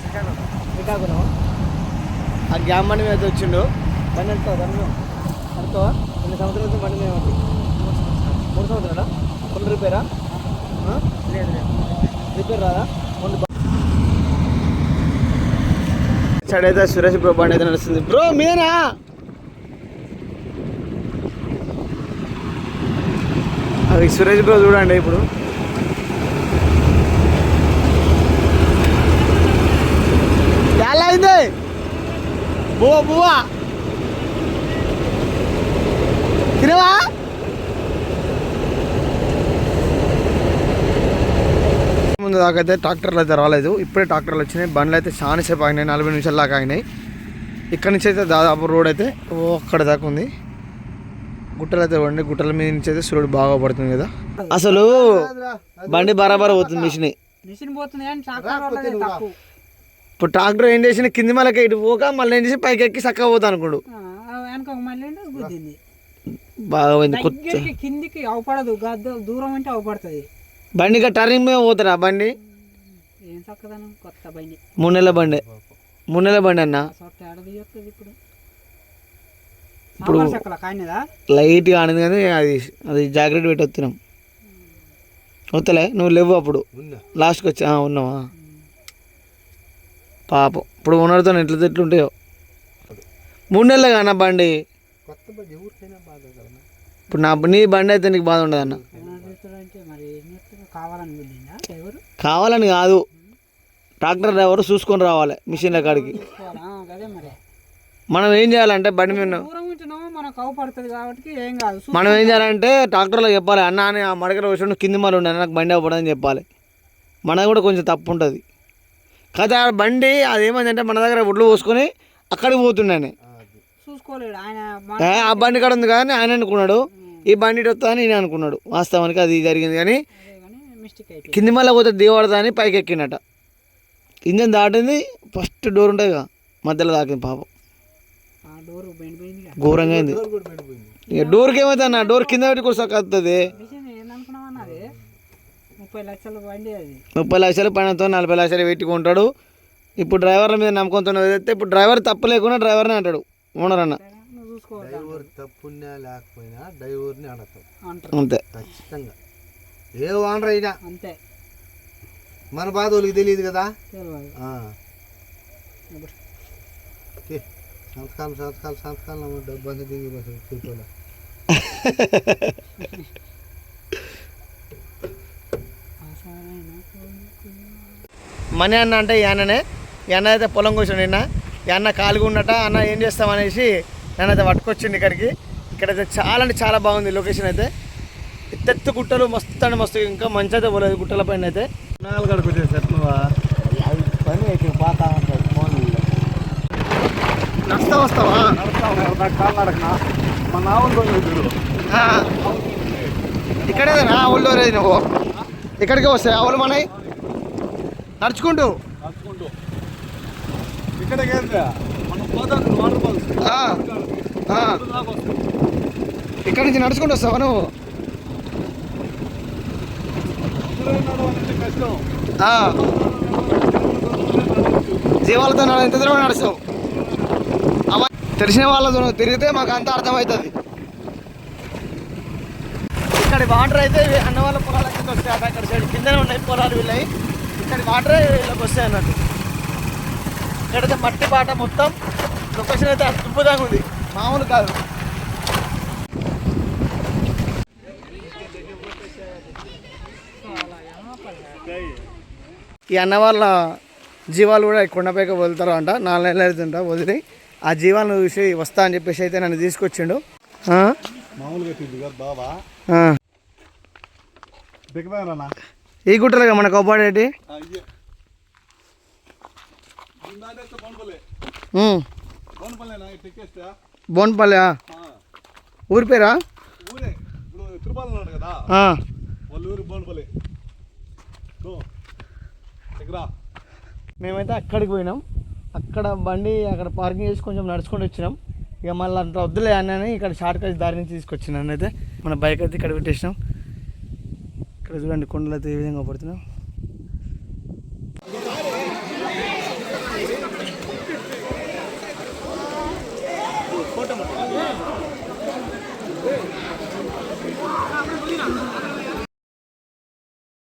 శ్రీకాకుళం. ఆ గ్యామ్ బండి మీద వచ్చిండు. బండి ఎంత? బండి ఎంత? రెండు ఎన్ని సంవత్సరాల బండి మేము మూడు సంవత్సరాలా? ఫుల్ రిపేరా? లేదు లేదు రిపేర్ రాదా? ముందు సైడ్ అయితే సురేష్ బ్రో బండి అయితే నడుస్తుంది. బ్రో మీనా అది సురేష్ బ్రో చూడండి ఇప్పుడు ఎలా అయింది బువ్వ బువ్వ. తినవా? ముందు దాకా అయితే ట్రాక్టర్లు అయితే రాలేదు. ఇప్పుడే ట్రాక్టర్లు వచ్చినాయి. బండ్లు అయితే చాలా సేపు ఆగినాయి. నలభై నిమిషాల దాకా ఆగినాయి. ఇక్కడ నుంచి అయితే దాదాపు రోడ్ అయితే ఓ అక్కడ దాకా ఉంది. గుట్టలు అయితే ఉండి గుట్టల మీద నుంచి అయితే సూర్యుడు బాగా పడుతుంది కదా. అసలు బండి బరాబర్ పోతుంది మిషన్. మిషన్ పోతుంది కానీ ట్రాక్టర్ వాళ్ళదే తక్కువ ఇప్పుడు ట్రాక్టర్ ఏం చేసిన కింది మళ్ళీ ఇటు పోక మళ్ళీ ఏం చేసి పైకి ఎక్కి చక్కగా పోతా అనుకోడు. బాగా పోయింది. కొత్త కిందికి అవపడదు దూరం అంటే అవపడుతుంది. బండి టర్నింగ్ మీద పోతారా బండి? ఏం చక్కదనం కొత్త బండి. మూడు నెలల బండి. మూడు నెలల బండి అన్న? ఇప్పుడు? ఇప్పుడు- చక్కల కానిదా? కానీ అది అది జాగ్రత్త పెట్టి వస్తున్నాం వస్తలే నువ్వు లేవు అప్పుడు. లాస్ట్కి వచ్చి? ఆ, ఉన్నావా? పాపం. ఇప్పుడు ఉన్నతో ఎట్లా ఎట్లు ఉంటాయో? మూడు నెలలు కానా బండి? ఇప్పుడు నా నీ బండి అయితే నీకు బాధ ఉండదు అన్న మరి కావాలని కాదు. ట్రాక్టర్ డ్రైవర్ చూసుకొని రావాలి మిషన్ల కాడికి. మరి. మనం ఏం చేయాలంటే బండి మీద మనం ఏం చేయాలంటే ట్రాక్టర్లో చెప్పాలి అన్న అని ఆ మడకలో వచ్చి కింది మళ్ళీ ఉండే నాకు బండి అవ్వడని చెప్పాలి. మనది కూడా కొంచెం తప్పు ఉంటుంది. కాదు ఆ బండి అదేమైందంటే మన దగ్గర ఒడ్లు పోసుకొని అక్కడికి పోతుండే చూసుకోలేడు. ఆయన ఆ బండి కాడ ఉంది కానీ ఆయన అనుకున్నాడు. ఈ బండి ఇటు వస్తా అని నేను అనుకున్నాడు. వాస్తవానికి అది జరిగింది కానీ కింది మళ్ళీ పోతే దిగబడతా అని పైకి ఎక్కినట ఇంజన్ దాటింది ఫస్ట్ డోర్ ఉంటుంది కదా మధ్యలో దాకింది పాపం. ఘోరంగా అయింది. ఇక డోర్కి ఏమైతే అన్న డోర్ కింద పెట్టి కూడా సక్కతుంది మిషన్ ఏందనుకున్నావు అన్న అది ముప్పై లక్షల బండి అది. ముప్పై లక్షలు పైనతో నలభై లక్షలు పెట్టుకుంటాడు. ఇప్పుడు డ్రైవర్ల మీద నమ్మకంతో వదిలేస్తే ఇప్పుడు డ్రైవర్ తప్పు లేకుండా డ్రైవర్ని అంటాడు ఓనర్ అన్న. చూసుకోవద్దు తప్పున్నా లేకపోయినా డ్రైవర్ని అడతాం అంటారు. అంతే. ఖచ్చితంగా. ఏ ఓనర్ అయినా. అంతే. మన బాధ వాళ్ళకి తెలియదు కదా? తెలియదు. ఆ. ఓకే. సంతకాలు సంతకాలు సంతకాలు డబ్బు అంతా దిగి బస్సు మనీ అన్న అంటే ఈ అన్ననే. ఈ అన్న అయితే పొలం కూర్చొని నిన్న. ఈ అన్న కాలుగా ఉన్నట. అన్న ఏం చేస్తామనేసి నన్ను అయితే పట్టుకొచ్చింది ఇక్కడికి. ఇక్కడైతే చాలా అంటే చాలా బాగుంది లొకేషన్ అయితే. ఎత్తెత్తు గుట్టలు మస్తు అంటే మస్తు. ఇంకా మంచి అయితే పోలేదు గుట్టల పైన అయితే. నాలుగు గడకు వచ్చేసి పని అయితే బాగా నడుస్తా వస్తావా? మా నావలు ఆ. ఇక్కడేనా ఊళ్ళో రేది నువ్వు. ఇక్కడికే వస్తాయి ఆవులు మనవి? నడుచుకుంటూ. ఇక్కడ మనం పోతాం వాటర్ ఫాల్స్. ఆ. ఆ. ఇక్కడ నుంచి నడుచుకుంటూ వస్తావా నువ్వు? కష్టం. ఆ. జీవాలతో ఎంత దూరం నడుస్తావు? అవ తెలిసిన వాళ్ళతో తిరిగితే మాకు అంతా అర్థమవుతుంది. ఇక్కడ వాటర్ అయితే అన్న వాళ్ళ పొలాల కింద వస్తాయి అక్కడ సైడ్ కిందనే ఉన్నాయి పొలాలు వీళ్ళవి. ఇక్కడ వాటర్ వీళ్ళకి వస్తాయి అన్నట్టు. ఇక్కడైతే మట్టి బాట మొత్తం. లొకేషన్ అయితే అద్భుతంగా ఉంది. మామూలు కాదు. ఈ అన్న వాళ్ళ జీవాలు కూడా కొండపైకి వదులుతారు అంట నాలుగు నెలలు అవుతుంట వదిలి. ఆ జీవాలను చూసి వస్తా అని చెప్పేసి అయితే నన్ను తీసుకొచ్చిండు? మామూలుగా బాబా ఈ గుట్టలుగా మన అయ్యే బోన్పల్లి. ఉమ్. బోన్పల్లినా? టిక్కేస్తా బోన్పల్లి ఆ. ఊరి పేరా? ఊరే. ఇప్పుడు తిరుపతి ఉన్నాడు కదా? ఆ. వాళ్ళ ఊరు బోన్పల్లి. దో. దగ్గర మేమైతే అక్కడికి పోయినాం. అక్కడ బండి అక్కడ పార్కింగ్ చేసి కొంచెం నడుచుకుంటూ వచ్చినాం. ఇక మళ్ళీ అంత వద్దులే అని ఇక్కడ షార్ట్ కట్ దారి నుంచి తీసుకొచ్చినాను అయితే మన బైక్ అయితే ఇక్కడ పెట్టేసినాం. ఇక్కడ చూడండి కొండలు అయితే ఏ విధంగా పడుతున్నాం